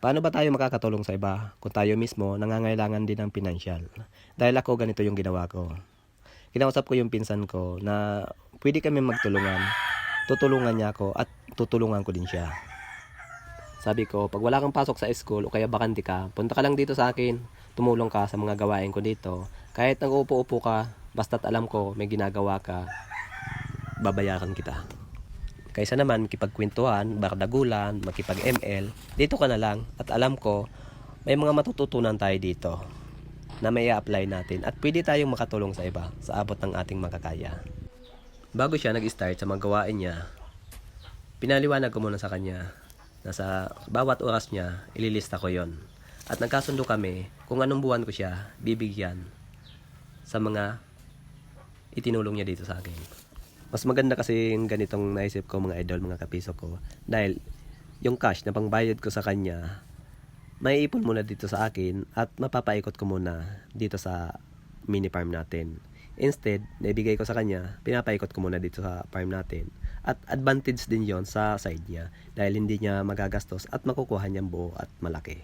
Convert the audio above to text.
Paano ba tayo makakatulong sa iba kung tayo mismo nangangailangan din ng pinansyal? Dahil ako ganito yung ginawa ko. Kinausap ko yung pinsan ko na pwede kami magtulungan. Tutulungan niya ako at tutulungan ko din siya. Sabi ko, pag wala kang pasok sa school o kaya bakante ka, punta ka lang dito sa akin. Tumulong ka sa mga gawain ko dito. Kahit nag-uupo-upo ka, basta't alam ko may ginagawa ka, babayaran kita. Kaysa naman makipagkwentuhan, bardagulan, makipag-ML, dito ka na lang at alam ko may mga matututunan tayo dito na may apply natin at pwede tayong makatulong sa iba sa abot ng ating makakaya. Bago siya nag-start sa mga niya, pinaliwanag ko muna sa kanya na sa bawat oras niya, ililista ko yon At nagkasundo kami kung anong buwan ko siya bibigyan sa mga itinulong niya dito sa akin. Mas maganda kasi yung ganitong naisip ko mga idol, mga kapiso ko. Dahil yung cash na pangbayad ko sa kanya, may ipon muna dito sa akin at mapapaikot ko muna dito sa mini farm natin. Instead, naibigay ko sa kanya, pinapaikot ko muna dito sa farm natin. At advantage din yon sa side niya dahil hindi niya magagastos at makukuha niyang buo at malaki.